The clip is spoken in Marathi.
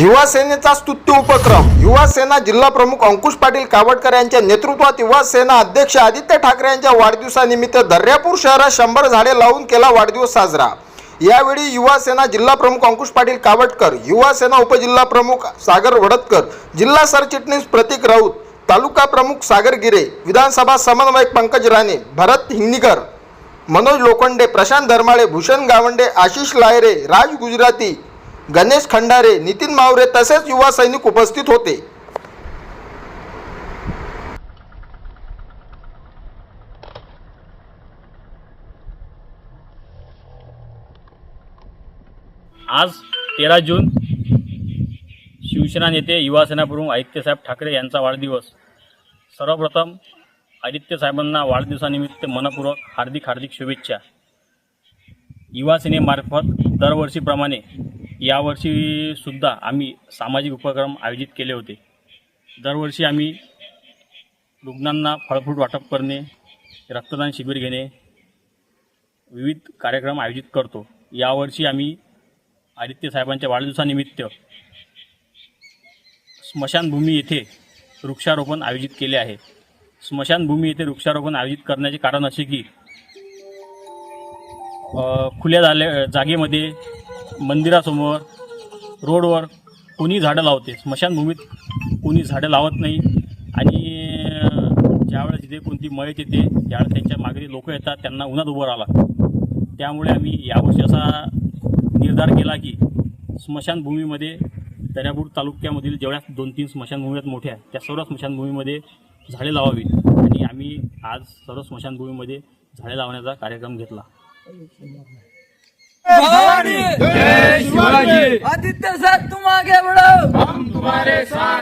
युवा सेनेचा स्तुत्य उपक्रम. युवा सेना जिल्हा प्रमुख अंकुश पाटील कावडकर यांच्या नेतृत्वात युवा सेना अध्यक्ष आदित्य ठाकरे यांच्या वाढदिवसानिमित्त दर्यापूर शहरात शंभर झाडे लावून केला वाढदिवस साजरा. यावेळी युवा सेना जिल्हा प्रमुख अंकुश पाटील कावडकर युवा सेना उपजिल्हा प्रमुख सागर वडतकर जिल्हा सरचिटणीस प्रतीक राऊत तालुका प्रमुख सागर गिरे विधानसभा समन्वयक पंकज राणे भरत हिंगणीकर मनोज लोखंडे प्रशांत धर्माळे भूषण गावंडे आशिष लायरे राज गुजराती गणेश खंडारे नितीन मावरे तसेच युवा सैनिक उपस्थित होते. आज तेरा जून शिवसेना नेते युवा प्रमुख आदित्यसाहेब ठाकरे यांचा वाढदिवस. सर्वप्रथम आदित्य साहेबांना वाढदिवसानिमित्त मनपूर्वक हार्दिक हार्दिक शुभेच्छा. युवासेनेमार्फत दरवर्षीप्रमाणे यावर्षीसुद्धा आम्ही सामाजिक उपक्रम आयोजित केले होते. दरवर्षी आम्ही रुग्णांना फळफ्रूट वाटप करणे रक्तदान शिबिर घेणे विविध कार्यक्रम आयोजित करतो. यावर्षी आम्ही आदित्य साहेबांच्या वाढदिवसानिमित्त स्मशानभूमी येथे वृक्षारोपण आयोजित केले आहे. स्मशानभूमी येथे वृक्षारोपण आयोजित करण्याचे कारण असे की खुल्या झाल्या जागेमध्ये मंदिरासमोर रोडवर कोणी झाडं लावते. स्मशानभूमीत कोणी झाडं लावत नाही. आणि ज्यावेळेस तिथे कोणती मयत येते त्यावेळेस त्यांच्या मागे लोक येतात त्यांना उन्हात उभं राहावं लागतं त्यामुळे आम्ही यावर्षी असा निर्धार केला की स्मशानभूमीमध्ये दर्यापूर तालुक्यामधील जेवढ्या दोन तीन स्मशानभूमी आहेत मोठ्या त्या सर्व स्मशानभूमीमध्ये झाडे लावावी. आणि आम्ही आज सर्व स्मशानभूमीमध्ये झाडे लावण्याचा कार्यक्रम घेतला. भवानी! आदित्य साहब तुम आगे बढ़ो! हम तुम्हारे साथ